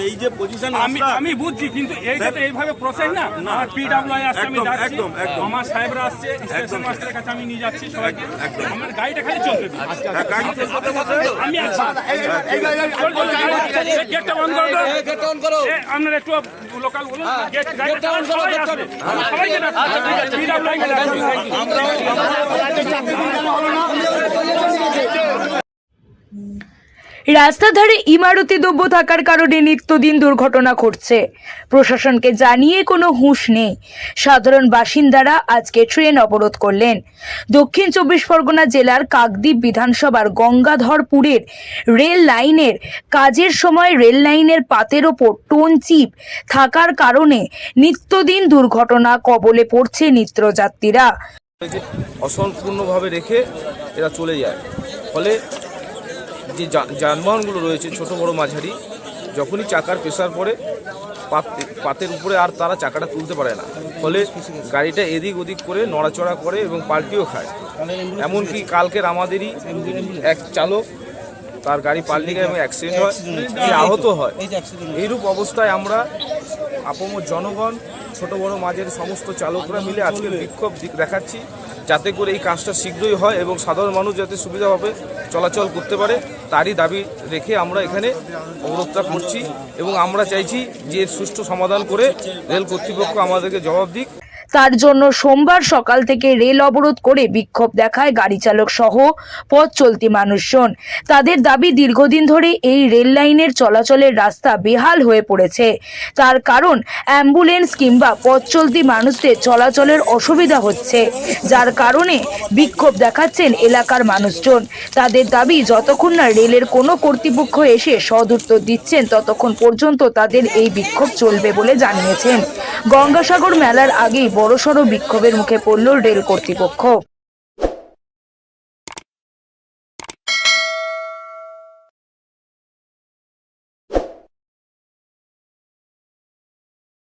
এই যে পজিশন আমি আমি বুঝছি কিন্তু এইটা তো এইভাবে প্রসেস না না, আমার পিডব্লিউ আসছে আমি একদম, যাচ্ছি। আমার সাহেবরা আসছে স্টেশন মাস্টারের কাছে আমি নিয়ে যাচ্ছি সবাইকে আমার গাড়িটা খালি চলতে দিন আমি আছি গেটটা করে আপনারা একটু লোকাল বলুন গেট গাড়িটা সবাই রাস্তার ধারে ইমারতি দ্রব্য থাকার কারণে নিত্যদিন দুর্ঘটনা ঘটছে। প্রশাসনকে জানিয়ে কোনো হুঁশ নেই। সাধারণ বাসিন্দারা আজকে ট্রেন অবরোধ করলেন। দক্ষিণ চব্বিশ পরগনা জেলার কাকদ্বীপ বিধানসভার গঙ্গাধরপুরের রেল লাইনের কাজের সময় রেল লাইনের পাতের ওপর টোন চিপ থাকার কারণে নিত্যদিন দুর্ঘটনা কবলে পড়ছে নিত্যযাত্রীরা। অসম্পূর্ণভাবে রেখে এরা চলে যায়। ফলে যে যানবাহনগুলো রয়েছে, ছোট, বড় মাঝারি, যখনই চাকার প্রেসার পড়ে, পাত- পাতের উপরে আর তারা চাকাটা তুলতে পারে না। ফলে গাড়িটা এদিক ওদিক করে নড়াচড়া করে এবং পাল্টিও খায়। এমনকি কালকের আমাদেরই এক চালক, তার গাড়ি পাল্টি গেলে অ্যাক্সিডেন্ট হয়, সে আহত হয়। এইরূপ অবস্থায় আমরা আপম জনগণ, ছোট, বড়, মাঝের, সমস্ত চালকরা মিলে আজকে বিক্ষোভ দেখাচ্ছি। যাতে করে এই কাজটা শীঘ্রই হয় এবং সাধারণ মানুষ যাতে সুবিধাভাবে চলাচল করতে পারে, তারই দাবি রেখে আমরা এখানে অবরোধটা করছি এবং আমরা চাইছি যে সুষ্ঠু সমাধান করে রেল কর্তৃপক্ষ আমাদেরকে জবাব দিক। তার জন্য সোমবার সকাল থেকে রেল অবরোধ করে বিক্ষোভ দেখায় গাড়ি চালক সহ পথ চলতি মানুষজন। তাদের দাবি, দীর্ঘদিন ধরে এই রেল লাইনের চলাচলের রাস্তা বেহাল হয়ে পড়েছে। তার কারণ, অ্যাম্বুলেন্স কিংবা পথ চলতি মানুষদের চলাচলের অসুবিধা হচ্ছে, যার কারণে বিক্ষোভ দেখাচ্ছেন এলাকার মানুষজন। তাদের দাবি, যতক্ষণ না রেলের কোনো কর্তৃপক্ষ এসে সদুত্তর দিচ্ছেন, ততক্ষণ পর্যন্ত তাদের এই বিক্ষোভ চলবে বলে জানিয়েছেন। গঙ্গাসাগর মেলার আগেই বড়সড় বিক্ষোভের মুখে পড়ল রেল কর্তৃপক্ষ।